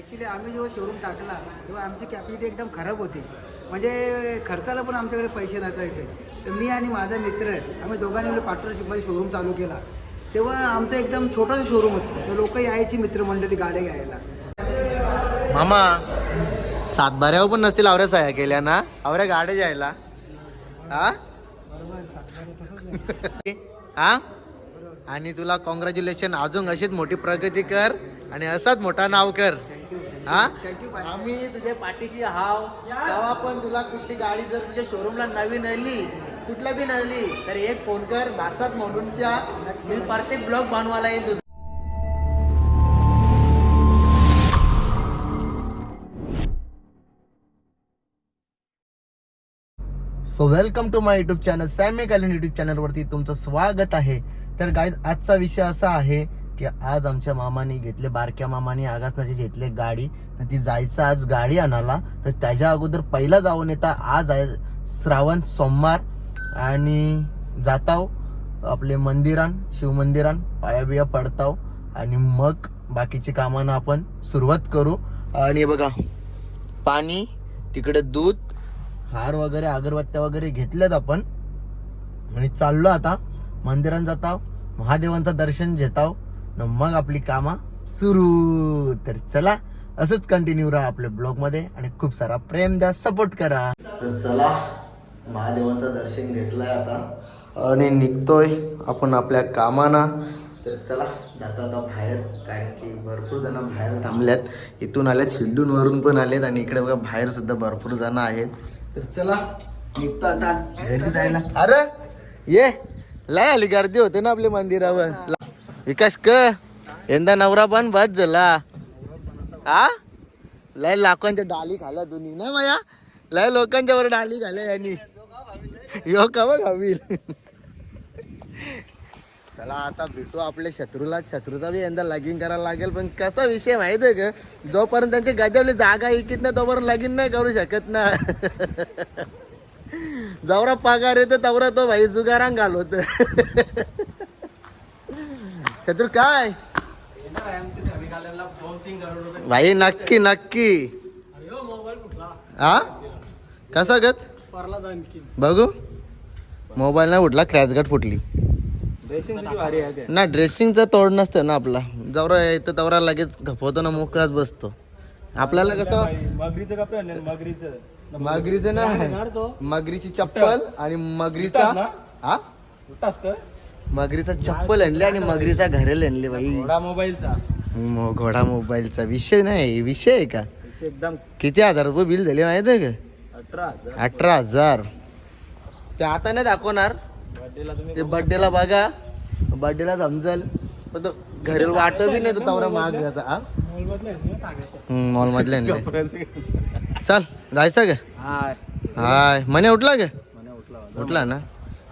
Actually आम्ही जेव्हा showroom टाकला तेव्हा आमची कॅपॅसिटी एकदम खराब होती. म्हणजे खर्चाला पण आमच्याकडे पैसे नसायचे. तर मी आणि माझा मित्र आम्ही दोघांनी पार्टनरशिपमध्ये शोरूम चालू केला. तेव्हा आमचं एकदम छोटंसं शोरूम होतं. तर लोक यायची मित्रमंडळी गाड्या घ्यायला. मामा सातबाऱ्यावर पण नसतील आवऱ्या सह्या केल्या ना? आवऱ्या गाड्या जायला हा? हा? आणि तुला कॉंग्रॅच्युलेशन अजून अशीच मोठी प्रगती कर आणि असाच मोठा नाव कर. हा? आम्ही तुझ्या पाठीशी हाव तेव्हा पण तुला कुठली गाडी जर तुझ्या शोरूमला नवीन आली कुठल्या बी नली तर एक फोन कर भासात म्हणूनच्या मी प्रत्येक ब्लॉग बनवायला येईल तुझा. So welcome to my YouTube channel Sammy कॅलन YouTube चॅनलवरती तुमचं स्वागत आहे. तर गाय आजचा विषय असा आहे की आज आमच्या मामाने घेतले बारक्या मामाने आगासनाची घेतले गाडी. तर ती जायचं आज गाडी आणायला. तर त्याच्या अगोदर पहिला जाऊन येता आज आहे श्रावण सोमवार. आणि जाताव आपले मंदिरान शिवमंदिरान पायाबिया पडताव. आणि मग बाकीची कामांना आपण सुरुवात करू. आणि बघा पाणी तिकडे दूध हार वगैरे अगरबत्त्या वगैरे घेतल्यात आपण. आणि चाललो आता मंदिरात जाताव महादेवांचं दर्शन घेताव. न मग आपली कामा सुरू. तर चला असंच कंटिन्यू राहा आपल्या ब्लॉगमध्ये आणि खूप सारा प्रेम द्या सपोर्ट करा. तर चला महादेवाचं दर्शन घेतलंय आता. आणि निघतोय आपण आपल्या कामाना. तर चला जाता आता बाहेर कारण की भरपूर जण बाहेर थांबल्यात. इथून आल्यात शिड्डून वरून पण आलेत आणि इकडे बघा बाहेर सुद्धा भरपूर जण आहेत. तर चला निघतो आता. घरी जायला. अरे ये. लय आली गर्दी होते ना आपल्या मंदिरावर. विकास क. यंदा नवरा पण बस झाला. हा लय लाखांच्या डाली खाल्या दोन्ही ना माया? लय लोकांच्या वर डाली खाल्या यांनी. यो का बघ हवील. चला आता भेटू आपल्या शत्रूला. शत्रूचा बी यंदा लगीन करायला लागेल पण कसा विषय माहिती आहे का? जोपर्यंत त्यांची गद्यावली जागा ऐकित ना तोपर्यंत लगीन नाही करू शकत ना. जवरा पगार येतो तवरा तो भाई जुगारांग घालवत. चतुर काय? भाई नक्की नक्की. हा? कसा गत? बघू. मोबाईल नाही उठला क्रॅच फुटली. ना ड्रेसिंगचा तोड नसतं ना आपला. जवरा येतं तवरा लगेच घपवतो ना मोकळाच बसतो. आपल्याला कसं? मगरीचं कपडे मगरीचं मगरीचं ना मगरीची चप्पल आणि मगरीचा हा? उठास का मगरीचा चप्पल आणले आणि मगरीचा घरेल आणले बाई. घोडा मोबाईलचा. मो- घोडा मोबाईलचा. विषय नाही विषय आहे का? एकदम. किती हजार रुपये बिल झाले माहीत आहे का? अठरा हजार. अठरा हजार. ते आता नाही दाखवणार. बर्थडेला तुम्ही ते बर्थडेला बघा. बर्थडेला समजल. पण तो घरी वाट बी नाही तो तवरा माग आता हा? मॉल मधले आणले. चल जायचं का? हाय. हाय. मने उठला का? म्हणे उठला. उठला ना?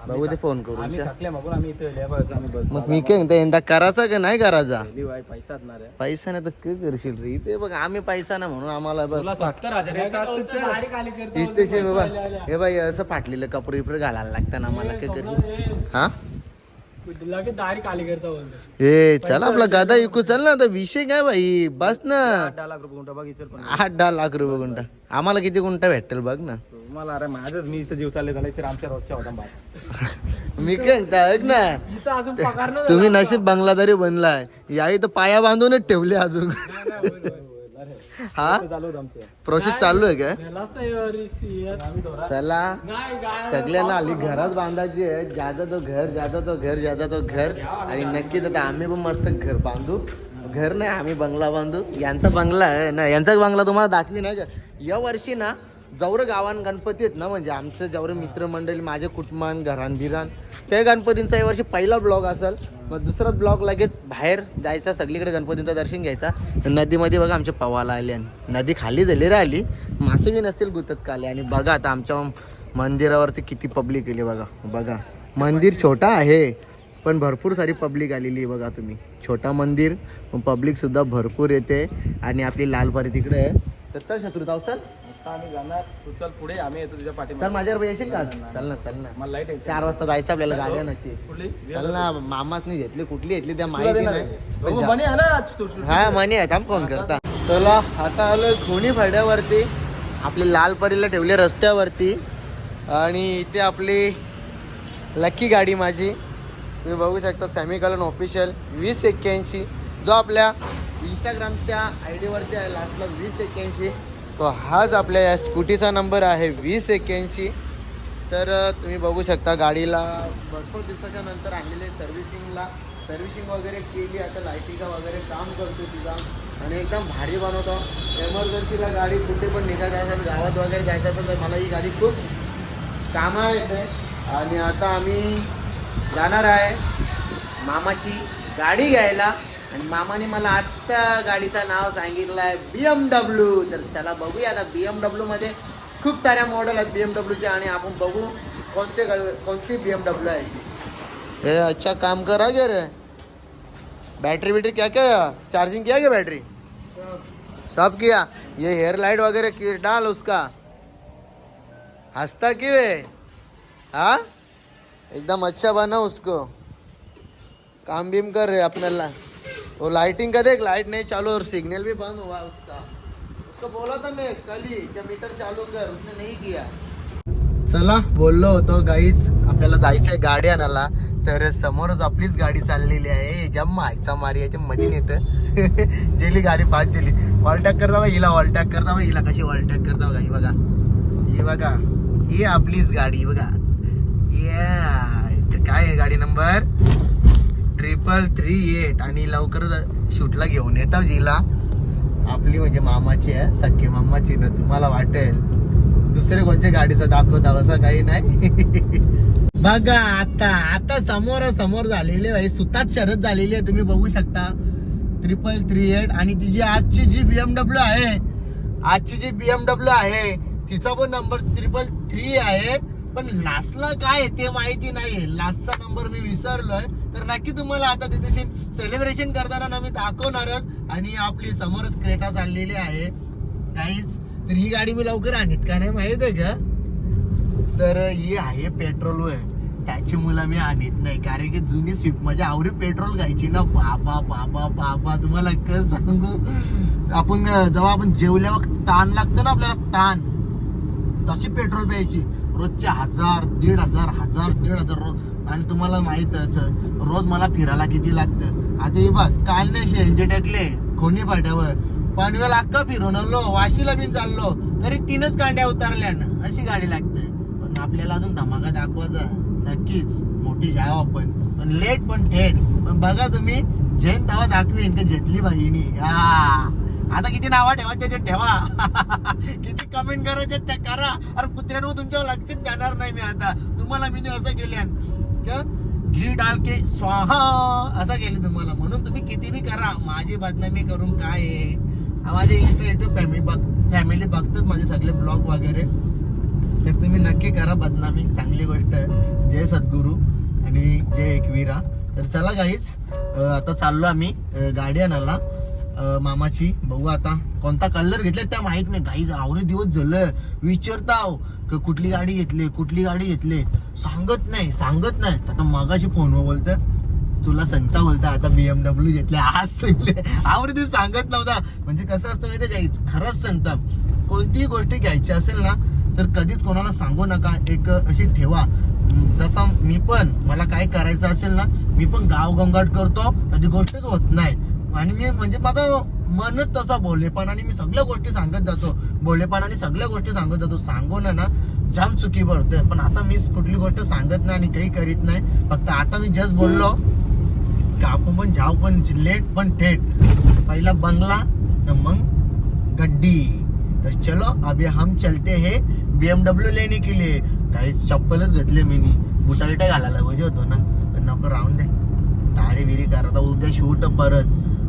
बघू ते फोन करू आम्ही थकले मग आम्ही इथे लेबर्स आम्ही बस मग मी काय म्हणतो यंदा करायचा का नाही करायचा? पहिली वाय पैसा आहे. पैसा नाही तर काय करशील रे? इथे बघ आम्ही पैसा ना म्हणून आम्हाला तुला बस सत्तर हजार. इथे शे बाबा हे बाई असं फाटलेलं कपडे बिपडे घालायला लागतं ना आम्हाला काय करशील? हा? लगेच दारी काली करता बोलतो। ए चल आपला गादा इकू चल ना आता विषय काय बाई बस ना. दहा लाख रुपये गुंठा पण. आठ दहा लाख रुपये गुंठा. आम्हाला किती गुंठा भेटेल बघ ना. तुम्हाला अरे माझंच मी इथं जीव चालले झाला इथे आमच्या रोजच्या होता बाप. मी काय म्हणतो, ऐक ना. इथं अजून पगार न तुम्ही नशीब बंगलादारी बनलाय. या इथं पाया बांधूनच ठेवले अजून. हा? चालू होतं आमचं. प्रोसेस चालू आहे काय? चला. सगळ्यांना आली घरात बांधायची आहे. ज्याचा तो घर ज्याचा तो घर ज्याचा तो घर. आणि नक्कीच आता आम्ही पण मस्त घर बांधू. घर नाही आम्ही बंगला बांधू. यांचा बंगला आहे ना यांचा बंगला तुम्हाला दाखवी नाही का या वर्षी ना जवळ गावान गणपती आहेत ना म्हणजे आमचं जेवढं मित्रमंडळी माझे कुटुंबान घरान बिरान त्या गणपतींचा या वर्षी पहिला ब्लॉग असेल. मग दुसरा ब्लॉग लगेच बाहेर जायचा सगळीकडे गणपतींचं दर्शन घ्यायचा. नदीमध्ये बघा आमच्या पवाला आले आणि नदी खाली झाली राहिली मासे बी नसतील गुतत काले. आणि बघा आता आमच्या मंदिरावरती किती पब्लिक गेली बघा. बघा मंदिर छोटा आहे पण भरपूर सारी पब्लिक आलेली आहे बघा तुम्ही. छोटा मंदिर पब्लिकसुद्धा भरपूर येते. आणि आपली लालपरी तिकडे आहे. तर चल शत्रुताव चल. आता आम्ही जाणार. तू चल पुढे आम्ही येतो तुझ्या चल पाठीमागे माझ्यावर येशील का? चल ना चल ना. मला लाइट आहे. चार वाजता जायचं आपल्याला गाड्या नसते कुठली? चल ना मामाच नाही घेतली कुठली घेतली त्या माहिती नाही. हो, म्हणे आहे ना आज. सु- सु- हा मनी आहे. थांब फोन करता. चला आता आलो खोणी फाड्यावरती. आपली लाल परीला ठेवले रस्त्यावरती. आणि इथे आपली लकी गाडी माझी. तुम्ही बघू शकता सॅमी कलन ऑफिशियल वीस एक्क्याऐंशी. जो आपल्या इंस्टाग्रामच्या आय डीवरती आहे लास्टला वीस एक्क्याऐंशी. तो हाच आपल्या या स्कूटीचा नंबर आहे वीस एक्क्याऐंशी. तर तुम्ही बघू शकता गाडीला भरपूर दिवसाच्या नंतर आणलेले सर्व्हिसिंगला सर्व्हिसिंग वगैरे केली. आता लायटिंग वगैरे काम करतो तिचा. आणि एकदम भारी बनवतो. एमर्जन्सीला गाडी कुठे पण निघायचं असेल गावात वगैरे जायचं असेल तर मला ही गाडी खूप कामा येते. आणि आता आम्ही जाणार आहे मामाची गाडी घ्यायला. आणि मामाने मला आत्ता गाडीचं नाव सांगितलं आहे बी एम डब्ल्यू तर चला बघूया आता बी एम डब्ल्यूमध्ये खूप साऱ्या मॉडेल आहेत बी एम डब्ल्यूचे आणि आपण बघू कोणते कोणती बी एम डब्ल्यू आहे. हे ए अच्छा काम करा गे रे? बैटरी बिटरी क्या क्या चार्जिंग किया क्या बैटरी सब किया। ये हेयर लाइट वगैरह की डाल उसका। हंसता कि वे हाँ? एकदम अच्छा बना उसको। काम बीम कर रहे आपल्याला ला वो लाइटिंग का देख लाइट नहीं चालू और सिग्नल भी बंद हुआ उसका। उसको बोला था मैं कल ही जब मीटर चालू कर उसने नहीं किया। चला बोललो होतो गाईच आपल्याला जायचंय गाडी आणायला तर समोरच आपलीच गाडी चाललेली आहे. जम मायचा मारी याच्या मध्ये नेतं जेली गाडी पाच जेली. वॉलटॅक करता बा हिला वॉलटॅक करता बा हिला कशी वॉलटॅक करता बघा ही बघा. ही बघा. ही आपलीच गाडी बघा. या काय आहे गाडी नंबर ट्रिपल थ्री एट आणि लवकरच शूटला घेऊन येतो जिला आपली म्हणजे मामाची आहे सख्खे मामाची ना तुम्हाला वाटेल. दुसरे कोणत्या गाडीचं दाखवता असं काही नाही. बघा आता आता समोर समोर झालेले भाई सुतात शरद झालेली आहे तुम्ही बघू शकता. ट्रिपल थ्री एट आणि तिची आजची जी बी एमडब्ल्यू आहे आजची जी बी एमडब्ल्यू आहे तिचा पण नंबर ट्रिपल थ्री आहे. पण लास्टला काय ते माहिती नाही लास्टचा नंबर मी विसरलोय. तर नक्की तुम्हाला आता तिथे सेलिब्रेशन करताना आम्ही मी दाखवणारच. आणि आपली समोरच क्रेटा चाललेली आहे. काहीच तर ही गाडी मी लवकर आणीत का नाही माहीत आहे का? तर ही आहे पेट्रोल आहे त्याची मुलं मी आणत नाही. कारण की जुनी स्विफ्ट म्हणजे आवरी पेट्रोल घ्यायची ना. बाबा बाबा बाबा तुम्हाला कसं सांगू? आपण जेव्हा आपण जेवल्यावर ताण लागतं ना आपल्याला ताण. तशी पेट्रोल प्यायची. रोजचे हजार दीड हजार हजार दीड हजार रोज आणि तुम्हाला माहीतच रोज मला फिरायला किती लागतं? आता हे बघ काल नाही शेंजे टाकले कोणी पाट्यावर पनवेल अख्खा फिरून आलो वाशीला बी चाललो तरी तीनच कांड्या उतरल्या ना अशी गाडी लागते. पण आपल्याला अजून धमाका दाखवायचा. नक्कीच मोठी जाव आपण. पण लेट पण थेट. पण बघा तुम्ही जैन तवा दाखवीन का जेतली बहिणी? हा आता किती नावा ठेवा त्याच्यात ठेवा. किती कमेंट करायचे त्या करा. अरे कुत्र्यांवर तुमच्यावर लक्षच देणार नाही मी आता. तुम्हाला मी असं केल्यान. का? घी डाल के स्वाहा असं केलं तुम्हाला. म्हणून तुम्ही किती बी करा. माझी बदनामी करून काय आहे? हा माझे इंस्टा युट्यूब फॅमिली बघ फॅमिली बघतात माझे सगळे ब्लॉग वगैरे. तर तुम्ही नक्की करा बदनामी. चांगली गोष्ट आहे. जय सद्गुरू आणि जय एकवीरा. तर चला गाईच आता चाललो आम्ही गाडी आणायला मामाची. बघू आता. कोणता कलर घेतलाय त्या माहीत नाही. काही आवरे दिवस झालं. विचारताव का कुठली गाडी घेतली कुठली गाडी घेतली. सांगत नाही सांगत नाही. आता मगाशी फोनवर बोलतं तुला सांगता बोलता आता बीएमडब्ल्यू घेतले आज सांगले. आवरे दिवस सांगत नव्हता. म्हणजे कसं असतं माहिती काही खरंच सांगता कोणतीही गोष्ट घ्यायची असेल ना तर कधीच कोणाला सांगू नका. एक अशी ठेवा. जसा मी पण मला काय करायचं असेल ना मी पण गाव गंगाट करतो. कधी गोष्टच होत नाही. आणि मी म्हणजे माझं मनच तसा भोलेपणाने मी सगळ्या गोष्टी सांगत जातो. भोलेपणाने सगळ्या गोष्टी सांगत जातो. सांगून ना जाम चुकी पडते पण आता मी कुठली गोष्ट सांगत नाही आणि काही करीत नाही. फक्त आता मी जस्ट बोललो. की आपण पण जाऊ पण लेट पण थेट. पहिला बंगला तर मग गड्डी. तर चलो अभी हम चलते हैं बीएमडब्ल्यू लेने के लिए. काही चप्पलच घेतले मी बुटा बिटा घालायला पाहिजे होतो ना. पण नको राहून दे. तारे विरी करा उद्या शूट परत.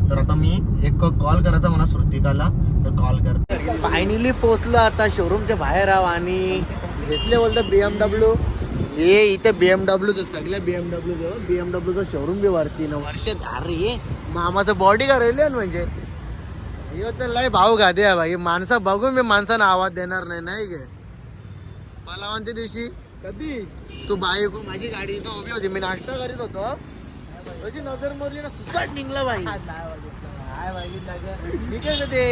तर आता मी एक कॉल करायचा मला श्रुतिकाला तर कॉल करतो. फायनली पोहोचलो आता शोरूमच्या बाहेर आहो आणि घेतले बोलतो बीएमडब्ल्यू हे इथे बीएमडब्ल्यूचं सगळ्या बीएमडब्ल्यू जेव्हा बीएमडब्ल्यूचं शोरूम बी वरती ना. वर्षात अरे मामाचं बॉडी करायला म्हणजे. तर लय भाऊ घादे आहे भाई. माणसं बघून मी माणसानं आवाज देणार नाही नाही गे. मला म्हणते दिवशी कधी? तू बायको माझी गाडी इथं उभी होती. मी नाश्ता करीत होतो. अशी नजर मोरली ना सुसाट निघला बाई. काय माहिती लागे मी काय ते.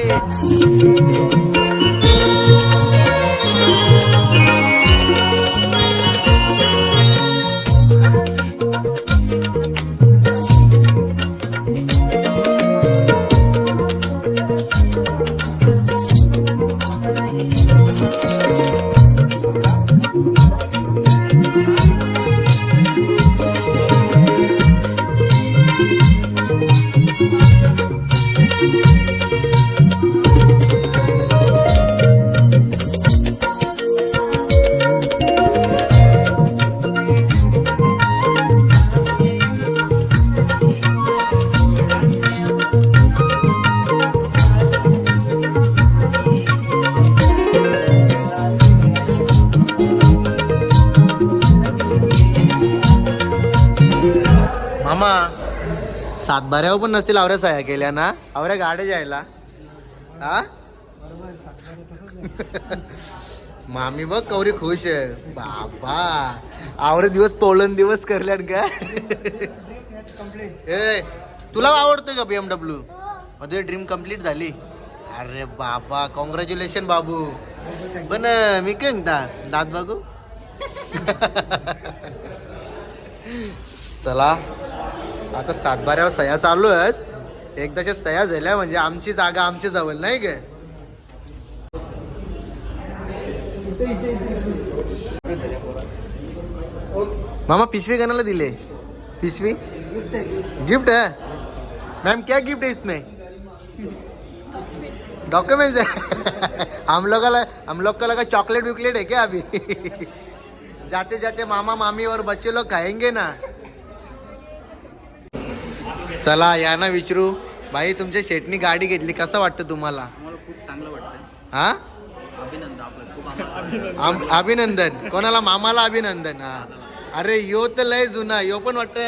बऱ्याव पण नसतील आवऱ्या सह्या केल्या ना? आवऱ्या गाड्या जायला. हा? मामी बघ कवरी खुश आहे. बाबा आवरे दिवस पोलन दिवस करल्यान का? ए तुला आवडतोय का बीएमडब्ल्यू तुझी ड्रीम कंप्लीट झाली. अरे बाबा कॉंग्रॅच्युलेशन बाबू. पण मी काय म्हणता दात बघू चला. आता सातबाऱ्यावर सह्या चालू आहेत. एकदाच्या सह्या झाल्या म्हणजे आमची जागा आमची जवळ नाही काय मामा पिशवी गणाला दिले? पिशवी? गिफ्ट आहे. है मैम क्या गिफ्ट है इसमें? डॉक्यूमेंट्स है हम लोग का हम लोग का लगा चॉकलेट विकलेट है क्या अभी? जाते जाते मामा मामी और बच्चे लोग खाएंगे ना? चला या ना विचारू. भाई तुमच्या शेटनी गाडी घेतली. कसं वाटतं तुम्हाला? आम्हाला खूप चांगलं वाटतं हा? अभिनंदन कोणाला? मामाला अभिनंदन. हा. अरे यो तर लय जुना. यो पण वाटत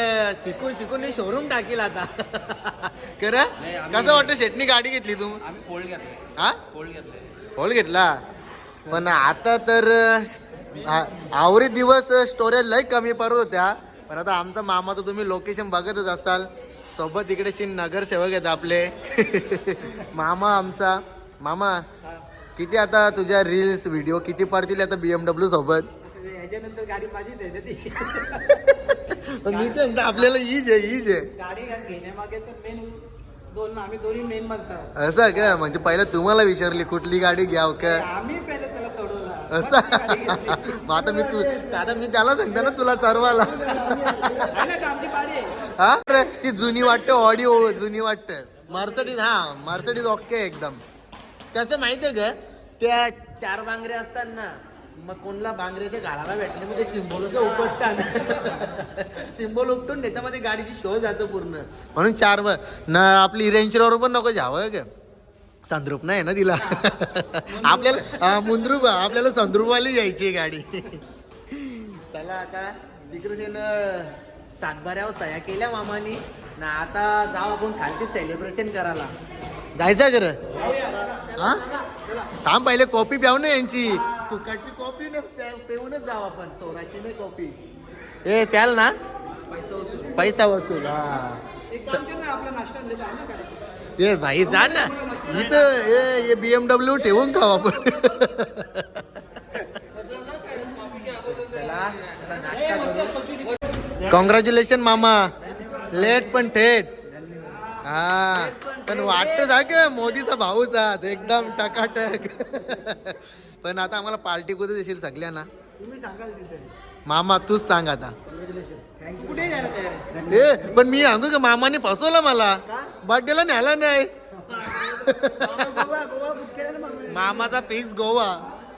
शिकून शिकून शोरूम टाकील आता. आम्ही- कसं वाटतं शेटनी गाडी घेतली तू? हा? फोल्ड घेतलं होल घेतला? पण आता तर आवरी दिवस स्टोरेज लय कमी पडत होत्या. पण आता आमचा मामा तर तुम्ही लोकेशन बघतच असाल. सोबत इकडे सीन नगरसेवक आहेत आपले. मामा आमचा. मामा किती आता तुझ्या रील्स व्हिडिओ किती पडतील आता बीएमडब्ल्यू सोबत? याच्यानंतर गाडी माझीच ती. पण मी तर म्हणतो आपल्याला ईज आहे ईज आहे. गाडी घेण्यामागे तर मेन दोन आम्ही दोन्ही मेन माणसं आहोत. असं का? म्हणजे पहिलं तुम्हाला विचारली कुठली गाडी घ्याव का? आम्ही पहिले असं. मग आता मी तू आता मी त्याला सांगतो ना तुला चरवाला. हा? ती जुनी वाटतं ऑडिओ जुनी वाटतं. मर्सडीज हा मर्सडीज ओके एकदम. कसं माहितीये ग? त्या चार बांगरे असतात ना मग कोणला बांगरेच्या गाळाला भेटले? म्हणजे मग ते सिम्बॉलचं उपटतात सिम्बोल उपटून त्याच्यामध्ये गाडीची शो जातो पूर्ण. म्हणून चार व- आपली रेंज रोवर पण नको जावं का संद्रूप नाही ना तिला? आपल्याला मुंद्रूप आपल्याला संद्रूपवाली जायची आहे गाडी. चला आता तिकडे सातबाऱ्यावर सह्या केल्या मामानी. ना आता जाऊ आपण खालती सेलिब्रेशन करायला. जायचं खरं? हा? थांब पहिले कॉपी प्याव ना यांची. फुकटची कॉपी न पेऊनच जाऊ आपण. सोराची नाही कॉपी ए प्याल ना? पैसा वसूल. हा वसूल हा. आपला नाश्ता ए ये भाई जा ना. इथं ए बी एम डब्ल्यू ठेवून खाऊ आपण कॉंग्रॅच्युलेशन मामा. लेट पण थेट. हा पण वाटत जा ग मोदीचा भाऊच आज. एकदम टकाटक. पण आता आम्हाला पार्टी कुठे देशील सगळ्यांना? तुम्ही सांगाल तिथे. मामा तूच सांग आता. कॉंग्रॅच्युलेशन थँक्यू कुठे जायला तयार आहे? ए पण मी सांगू का मामाने फसवलं मला? बर्थडेला न्यायला नाही. गोवा गोवा बुक केलं ना मग मामाचा फिक्स गोवा.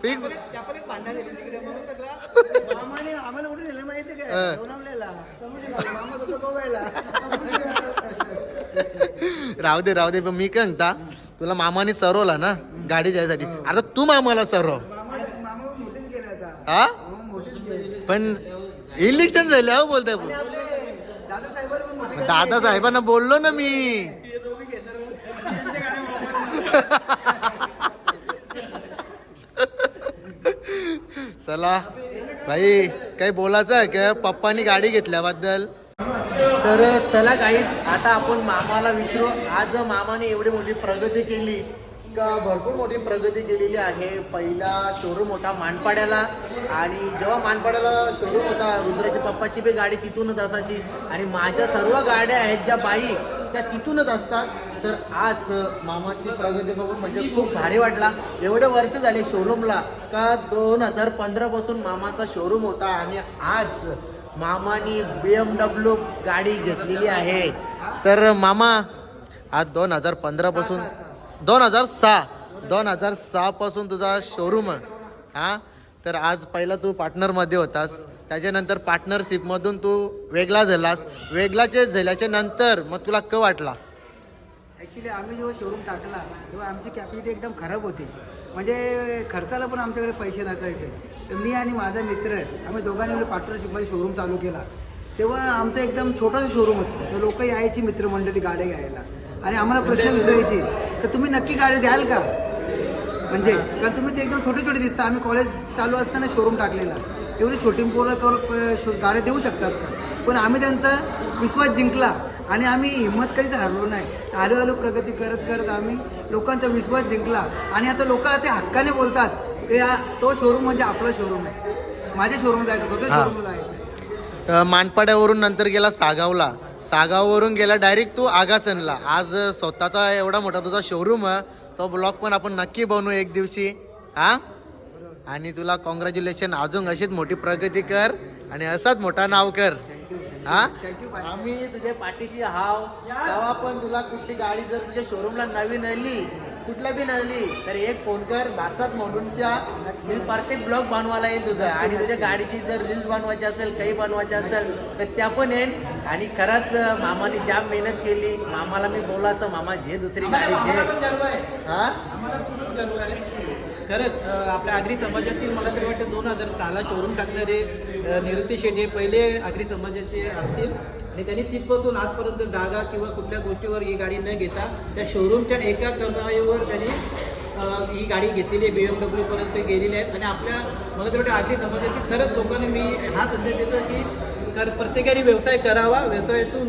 फिक्स आपण एक भांडण दिली तिकडे. म्हणून सगळं मामाने आम्हाला कुठे नेलं माहिती. काय लोणावलेला समुद्री मामा होतो गोव्याला. राहू दे राहू दे पण मी काय म्हणता तुला मामाने सरवला ना गाडी जायसाठी. आता तू मामाला सरव मामा मामा मोठेच गेले आता हा? पण इलेक्शन झाले हो बोलताय दादा साहेबांना बोललो ना मी. चला भाई काही बोलायचं आहे का? पप्पानी गाडी घेतल्याबद्दल. तर चला काहीच आता आपण मामाला विचारू. आज मामाने एवढी मोठी प्रगती केली. भरपूर मोठी प्रगती केलेली आहे. पहिला शोरूम होता मानपाड्याला आणि जेव्हा मानपाड्याला शोरूम होता रुद्राच्या पप्पाची बी गाडी तिथूनच असायची. आणि माझ्या सर्व गाड्या आहेत ज्या बाईक त्या तिथूनच असतात. तर आज मामाची प्रगती बघून म्हणजे खूप भारी वाटला. एवढे वर्ष झाले शोरूमला का दोन हजार पंधरापासून मामाचा शोरूम होता आणि आज मामानी बी एम डब्ल्यू गाडी घेतलेली आहे. तर मामा आज दोन हजार पंधरापासून दोन हजार सहा. दोन हजार सहापासून तुझा शोरूम आहे. हां? तर आज पहिला तू पार्टनरमध्ये होतास. त्याच्यानंतर पार्टनरशिपमधून तू वेगळा झालास. वेगळाचे झाल्याच्यानंतर मग तुला क वाटला? ॲक्च्युली आम्ही जेव्हा शोरूम टाकला तेव्हा आमची कॅपॅसिटी एकदम खराब होती. म्हणजे खर्चाला पण आमच्याकडे पैसे नसायचे. तर मी आणि माझा मित्र आम्ही दोघांनी पार्टनरशिपमध्ये शोरूम चालू केला. तेव्हा आमचं एकदम छोटंसं शोरूम होतं. तर लोक यायची मित्रमंडळी गाड्या घ्यायला. आणि आम्हाला प्रश्न विचारायची तर तुम्ही नक्की गाडी द्याल का? म्हणजे कारण तुम्ही ते एकदम छोटे छोटे दिसता. आम्ही कॉलेज चालू असताना शोरूम टाकलेला. एवढी छोटी पोरं करून शो- गाड्या देऊ शकतात का? पण आम्ही त्यांचा विश्वास जिंकला. आणि आम्ही हिंमत कधीच हरलो नाही. आलो आलो प्रगती करत करत आम्ही लोकांचा विश्वास जिंकला. आणि आता लोक ते हक्काने बोलतात की हा तो शोरूम म्हणजे आपला शोरूम आहे. माझ्या शोरूम जायचं स्वतः. शोरूमला जायचं मानपाड्यावरून नंतर गेला सागावला. सागाववरून गेला डायरेक्ट तू आगासनला. आज स्वतःचा एवढा मोठा तुझा शोरूम आहे तो ब्लॉग पण आपण नक्की बनवू एक दिवशी. हा? आणि तुला कॉंग्रॅच्युलेशन अजून अशीच मोठी प्रगती कर आणि असाच मोठा नाव कर. हा? आम्ही तुझ्या पाठीशी हाव तेव्हा पण तुला कुठली गाडी जर तुझ्या शोरूमला नवीन आली कुठला बी नली तर एक फोन कर भासात म्हणूनच्या मी प्रत्येक ब्लॉग बनवायला येईल तुझा. आणि तुझ्या गाडीची जर रील्स बनवायची असेल काही बनवायची असेल तर त्या पण येईल आणि खरंच मामाने जाम मेहनत केली. मामाला मी बोलायचं मामा जे दुसरी गाडी घे. हा? खरंच आपल्या आगरी समाजातील मला तरी वाटतं दोन हजार सहाला शोरूम टाकणारे शेठ हे पहिले आगरी समाजाचे असतील. आणि त्यांनी तिथपासून आजपर्यंत जागा किंवा कुठल्या गोष्टीवर ही गाडी न घेता त्या शोरूमच्या एका कमाईवर त्यांनी ही गाडी घेतलेली आहे बी एम डब्ल्यूपर्यंत गेलेली आहेत आणि आपल्या मला तर वाटतं आगरी की खरंच लोकांना मी हा संदेश देतो की कर प्रत्येकाने व्यवसाय करावा व्यवसायातून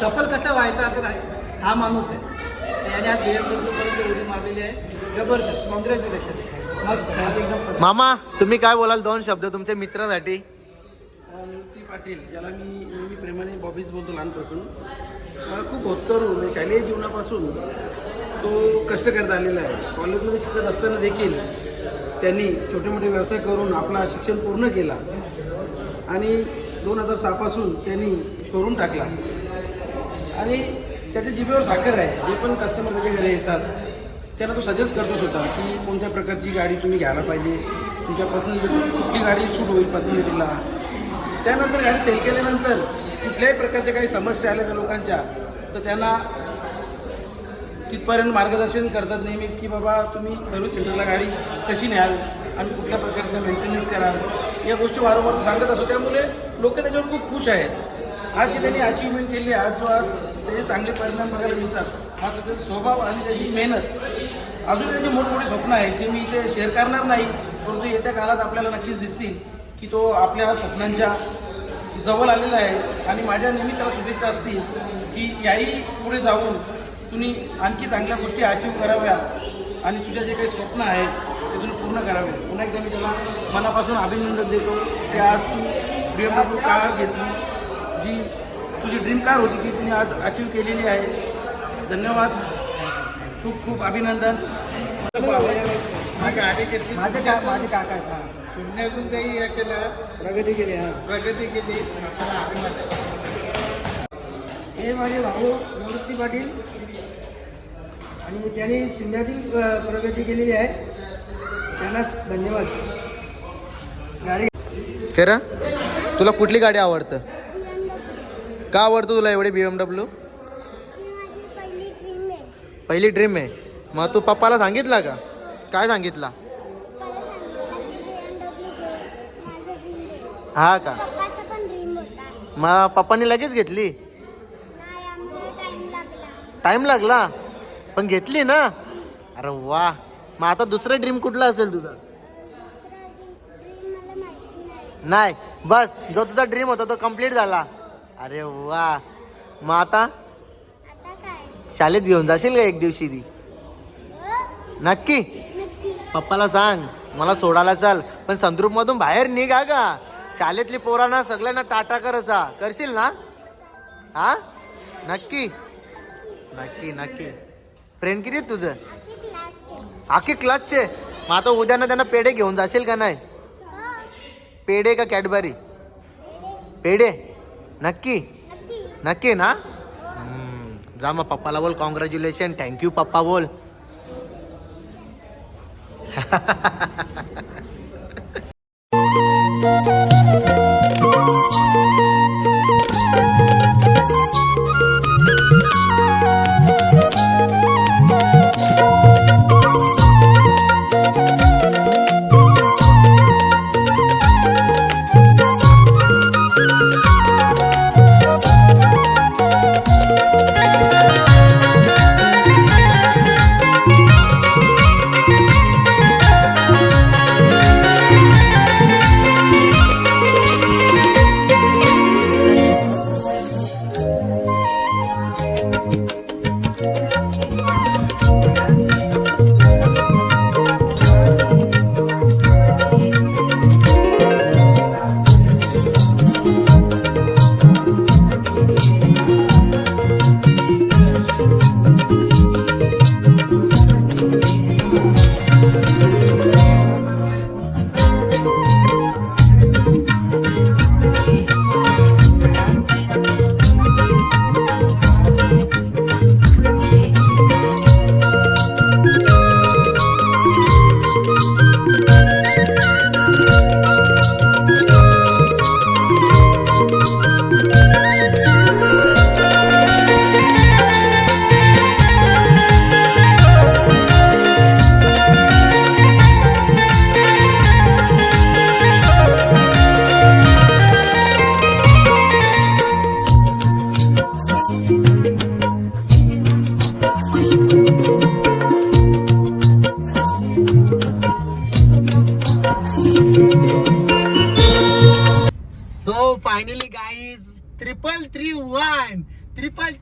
सफल कसा व्हायचा तर हा माणूस आहे. त्याने आज बी एम डब्ल्यूपर्यंत उडी मारलेली आहे. जबरदस्त. कॉंग्रॅच्युलेशन मस्त. एकदम मामा तुम्ही काय बोलाल दोन शब्द? तुमच्या मित्रासाठी. पाटील ज्याला मी नेहमी प्रेमाने बॉबीज बोलतो लहानपासून. मला खूप होतकरू म्हणजे शालेय जीवनापासून तो कष्ट करत आलेला आहे. कॉलेजमध्ये शिकत असताना देखील त्यांनी छोटे मोठे व्यवसाय करून आपला शिक्षण पूर्ण केला. आणि दोन हजार सहापासून त्यांनी शोरूम टाकला. आणि त्याच्या जिभेवर साखर आहे. जे पण कस्टमर त्याच्या घरी येतात त्यांना तो सजेस्ट करतो होता की कोणत्या प्रकारची गाडी तुम्ही घ्यायला पाहिजे. तुमच्या पर्सनॅलिटी कुठली गाडी सूट होईल पर्सनॅलिटीला त्यानंतर गाडी सेल केल्यानंतर कुठल्याही प्रकारच्या काही समस्या आल्या त्या लोकांच्या तर त्यांना तिथपर्यंत मार्गदर्शन करतात नेहमीच की बाबा तुम्ही सर्व्हिस सेंटरला गाडी कशी न्याल आणि कुठल्या प्रकारचं मेंटेनन्स कराल. या गोष्टी वारंवार सांगत असतो. त्यामुळे लोक त्याच्यावर खूप खुश आहेत. आज जी त्यांनी अचिव्हमेंट केली आहे, आज जो आज त्याचे चांगले परिणाम बघायला मिळतात हा त्याचा स्वभाव आणि त्याची मेहनत अजून त्याचे मोठमोठे स्वप्न आहेत. जे मी इथे शेअर करणार नाही परंतु येत्या काळात आपल्याला नक्कीच दिसतील. की तो आपल्या स्वप्नांच्या जवळ आलेला आहे आणि माझ्या नेहमी त्याला शुभेच्छा असतील की याही पुढे जाऊन तुम्ही आणखी चांगल्या गोष्टी अचीव कराव्या आणि तुझ्या जे काही स्वप्न आहेत ते तुम्ही पूर्ण करावे. पुन्हा एकदा मी त्याला मनापासून अभिनंदन देतो की आज तू बी एम डब्ल्यू कार घेतली जी तुझी ड्रीम कार होती ती तुम्ही आज अचीव केलेली आहे. धन्यवाद. खूप खूप अभिनंदन. माझे का माझे काका आहेत हा. शून्यातून काही हे केलं? प्रगती केली हा. प्रगती केली. आपल्याला अभिनंदन हे माझे भाऊ निवृत्ती पाटील. आणि त्यांनी शून्यातील प्रगती केलेली आहे. त्यांना धन्यवाद. गाडी खरं तुला कुठली गाडी आवडतं? का आवडतं तुला एवढी बी एम डब्ल्यू माझी पहिली ड्रीम आहे. पहिली ड्रीम आहे. मग तू पप्पाला सांगितला का? काय सांगितला? हा की? पप्पाचा पण ड्रीम होता. मग पप्पाने लगेच घेतली? नाही आम्हाला टाइम लागला. टाइम लागला? पण घेतली ना? अरे वा. मग आता दुसरं ड्रीम कुठला असेल तुझा? दुसरा ड्रीम मला माहिती नाही. नाही. बस जो तुझा ड्रीम होता तो कंप्लीट झाला. अरे वा. मग आता? आता काय? शाळेत घेऊन जाशील का एक दिवशी ती? हो? नक्की. नक्की. पप्पाला सांग. मला सोडायला चाल. पण संद्रूप मधून बाहेर निघा का? शाळेतली पोरांना सगळ्यांना टाटा कर असा. करशील ना? हा? नक्की. नक्की नक्की. फ्रेंड किती तुझं? आखी क्लासचे मग आता उद्या ना त्यांना पेढे घेऊन जाशील का नाही? पेढे का कॅडबरी? पेढे. नक्की. नक्की ना? जा मग पप्पाला बोल कॉंग्रॅच्युलेशन थँक्यू पप्पा बोल. सो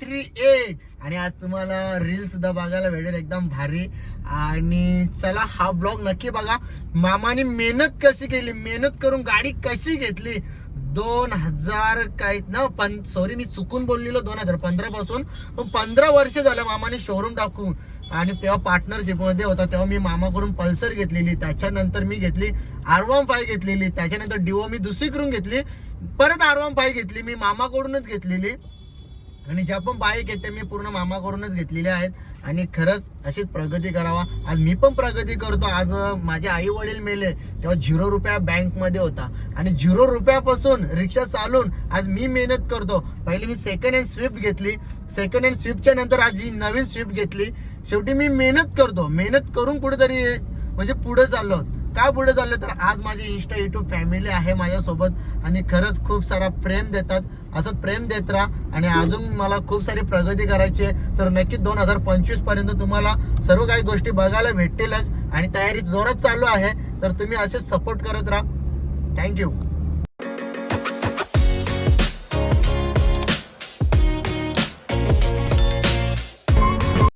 थ्री एट आणि आज तुम्हाला रील सुद्धा बघायला भेटेल एकदम भारी. आणि चला हा ब्लॉग नक्की बघा. मामाने मेहनत कशी केली? मेहनत करून गाडी कशी घेतली? दोन हजार काही ना पण सॉरी मी चुकून बोललेलो दोन हजार पंधरा पासून. पण पंधरा वर्ष झालं मामाने शोरूम टाकून. आणि तेव्हा पार्टनरशिपमध्ये होता तेव्हा मी मामाकडून पल्सर घेतलेली. त्याच्यानंतर मी घेतली आरवाम फाय घेतलेली. त्याच्यानंतर डिओ मी दुसरीकडून घेतली. परत आरवाम फाय घेतली. मी मामाकडूनच घेतलेली. आणि ज्या पण बाईक आहेत त्या मी पूर्ण मामाकडूनच घेतलेल्या आहेत. आणि खरंच अशीच प्रगती करावा. आज मी पण प्रगती करतो. आज माझे आई वडील मेले तेव्हा झिरो रुपया बँकमध्ये होता. आणि झिरो रुपयापासून रिक्षा चालून आज मी मेहनत करतो. पहिले मी सेकंड हँड स्विफ्ट घेतली. सेकंड हँड स्विफ्टच्या नंतर आज ही नवीन स्विफ्ट घेतली. शेवटी मी मेहनत करतो. मेहनत करून कुठेतरी म्हणजे पुढे चाललो. काय पुढे चाललं तर आज माझी इन्स्टा युट्यूब फॅमिली आहे माझ्यासोबत आणि खरंच खूप सारा प्रेम देतात. असं प्रेम देत राहा आणि अजून मला खूप सारी प्रगती करायची आहे. तर नक्कीच दोन हजार पंचवीसपर्यंत तुम्हाला सर्व काही गोष्टी बघायला भेटतीलच आणि तयारी जोरात चालू आहे. तर तुम्ही असेच सपोर्ट करत राहा. थँक्यू